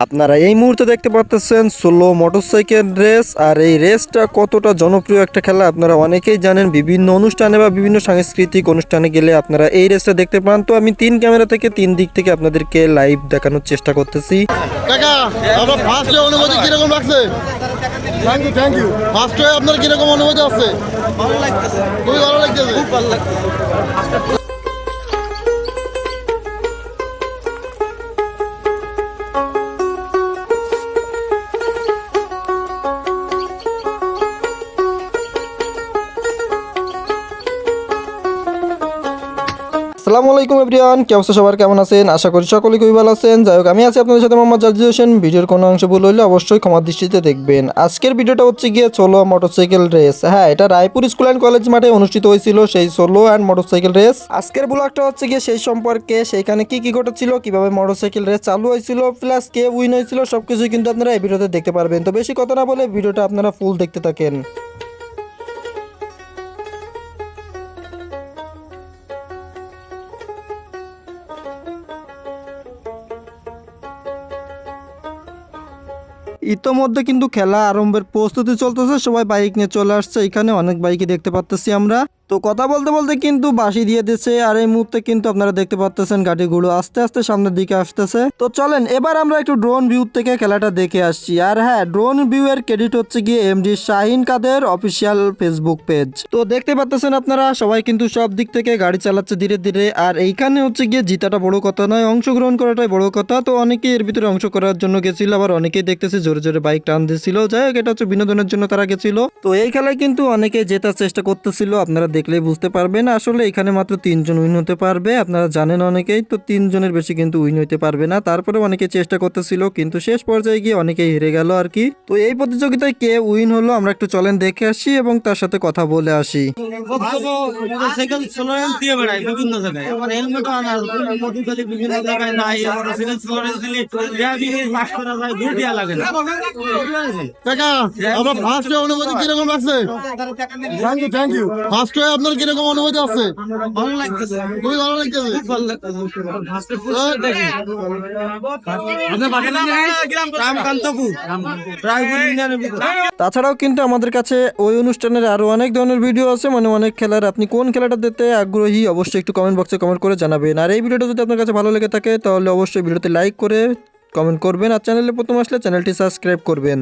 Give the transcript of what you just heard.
আপনারা এই মুহূর্তে দেখতে পাচ্ছেন সোলো মোটরসাইকেল রেস আর এই রেসটা কতটা জনপ্রিয় একটা খেলা আপনারা অনেকেই জানেন। বিভিন্ন অনুষ্ঠানে বা বিভিন্ন সাংস্কৃতিক অনুষ্ঠানে গেলে আপনারা এই রেসটা দেখতে পান। তো আমি তিন ক্যামেরা থেকে তিন দিক থেকে আপনাদেরকে লাইভ দেখানোর চেষ্টা করতেছি। কাকা আপনার ফার্স্ট অনুভূতি কীরকম লাগছে? Thank you thank you first day আপনার কীরকম অনুভূতি আছে? খুবই ভালো লাগতেছে। খুব ভালো লাগতেছে। আসসালামু আলাইকুম এভরিওয়ান, কি অবস্থা সবার? কেমন আছেন? আশা করি সকলেই খুবই ভালো আছেন। যাই হোক, আমি আছি আপনাদের সাথে মোহাম্মদ জার্জি হোসেন। ভিডিওর কোনো অংশ ভুল হইলে অবশ্যই ক্ষমার দৃষ্টিতে দেখবেন। আজকের ভিডিওটা হচ্ছে গিয়ে সোলো মোটরসাইকেল রেস। হ্যাঁ এটা রায়পুর স্কুল অ্যান্ড কলেজ মাঠে অনুষ্ঠিত হয়েছিল সেই সোলো অ্যান্ড মোটরসাইকেল রেস। আজকের ব্লগটা হচ্ছে গিয়ে সেই সম্পর্কে, সেইখানে কি কি ঘটেছিল, কীভাবে মোটরসাইকেল রেস চালু হয়েছিল, প্লাস কে উইন হয়েছিল, সবকিছুই কিন্তু আপনারা এই ভিডিওতে দেখতে পারবেন। তো বেশি কথা না বলে ভিডিওটা আপনারা ফুল দেখতে থাকেন। ইতোমধ্যে কিন্তু খেলা আরম্ভের প্রস্তুতি চলতেছে, সবাই বাইক নিয়ে চলে আসছে। এখানে অনেক বাইকই দেখতে পাচ্তেছি আমরা। তো কথা বলতে বলতে কিন্তু বাসি দিয়ে দিচ্ছে, আর এই মুহূর্তে কিন্তু আপনারা দেখতে পাচ্তেছেন গাড়িগুলো আস্তে আস্তে সামনের দিকে আসতেছে। তো চলেন, এবার আমরা একটু ড্রোন ভিউ থেকে খেলাটা দেখে আসছি। আর হ্যাঁ ড্রোন ভিউ এর ক্রেডিট হচ্ছে গিয়ে MD Shahin Kader official Facebook page তো দেখতে পাচ্তেছেন আপনারা, সবাই কিন্তু সব দিক থেকে গাড়ি চালাচ্ছে ধীরে ধীরে, আর এইখানে হচ্ছে গিয়ে জিতাটা বড় কথা নয়, অংশগ্রহণ করাটাই বড় কথা। তো অনেকেই এর ভিতরে অংশ করার জন্য গেছিল, আবার অনেকেই দেখতেছি জোরে জোরে বাইক টান দিয়েছিল যাই হোক, এটা হচ্ছে বিনোদনের জন্য তারা গেছিল। তো এই খেলায় কিন্তু অনেকে জেতার চেষ্টা করতেছিল, আপনারা দেখলেই বুঝতে পারবেন আসলে এখানে মাত্র তিনজন উইন হতে পারবে। আপনারা জানেন অনেকেই তো তিনজনের বেশি কিন্তু উইন হতে পারবে না। তারপরে অনেকে চেষ্টা করতেছিল কিন্তু শেষ পর্যায়ে গিয়ে অনেকেই হেরে গেল আর কি। তো এই প্রতিযোগিতায় কে উইন হলো আমরা একটু চলেন দেখে আসি এবং তার সাথে কথা বলে আসি। আমার ফার্স্ট ডে কীরকম ইউ থ্যাংক ইউ ফার্স্ট আপনার কীরকম অনুভূতি আছে? ভালো লাগতেছে। খুবই ভালো লাগতেছে। খুব ভালো লাগতেছে। দেখি আপনার বাসা নাম রামকান্তপুর। রায়পুর ইউনিয়নের ভিতরে তাছাড়াও কিন্তু আমাদের কাছে ওই অনুষ্ঠানের আরও অনেক ধরনের ভিডিও আছে। মানে অনেক খেলার আপনি কোন খেলাটা দেখতে আগ্রহী অবশ্যই একটু কমেন্ট বক্সে কমেন্ট করে জানাবেন। আর এই ভিডিওটা যদি আপনার কাছে ভালো লেগে থাকে তাহলে অবশ্যই ভিডিওতে লাইক করে কমেন্ট করবেন। আর চ্যানেলে প্রথম আসলে চ্যানেলটি সাবস্ক্রাইব করবেন।